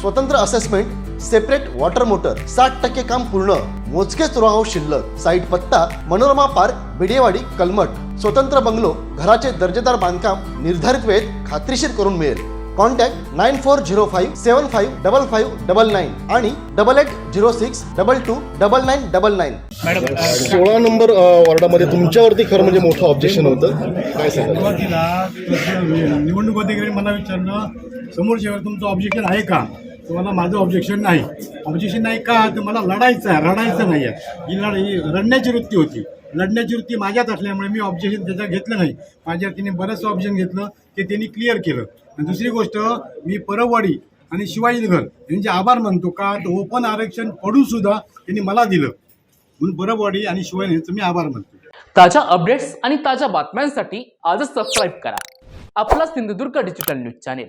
स्वतंत्र assessment separate water motor साठ टक्के काम पूर्ण मोजकेच रो हाऊस शिल्लक साईट पत्ता मनोरमा पार्क बिडेवाडी कलमट स्वतंत्र बंगलो घराचे दर्जेदार बांधकाम निर्धारित वेळेत खात्रीशीर करून मिळेल. Contact nine four zero five seven five double five double nine आणि double eight zero six double two double nine double nine सोळा नंबर वॉर्डामध्ये तुमच्यावरती खरं म्हणजे मोठं ऑब्जेक्शन होतं. काय सांगा सुरुवातीला तसं निवडणूक अधिकारी मला विचारलं समोरच्यावर तुमचं ऑब्जेक्शन आहे का? तुम्हाला माझं ऑब्जेक्शन नाही. ऑब्जेक्शन नाही का? तर मला लढायचं आहे रडायचं नाही आहे. ही लढ ही रडण्याची वृत्ती होती. लढण्याची वृत्ती माझ्यात असल्यामुळे मी ऑब्जेक्शन त्याचं घेतलं नाही. माझ्या तिने बरंचसं ऑब्जेक्शन घेतलं ते त्यांनी क्लिअर केलं. आणि दुसरी गोष्ट मी परबवाडी आणि शिवाजीनगर यांचे आभार मानतो का? तर ओपन आरक्षण पडून सुद्धा त्यांनी मला दिलं. म्हणून परबवाडी आणि शिवाजी यांचं मी आभार मानतो. ताज्या अपडेट्स आणि ताज्या बातम्यांसाठी आजच सबस्क्राईब करा. आपला Sindhudurg digital news channel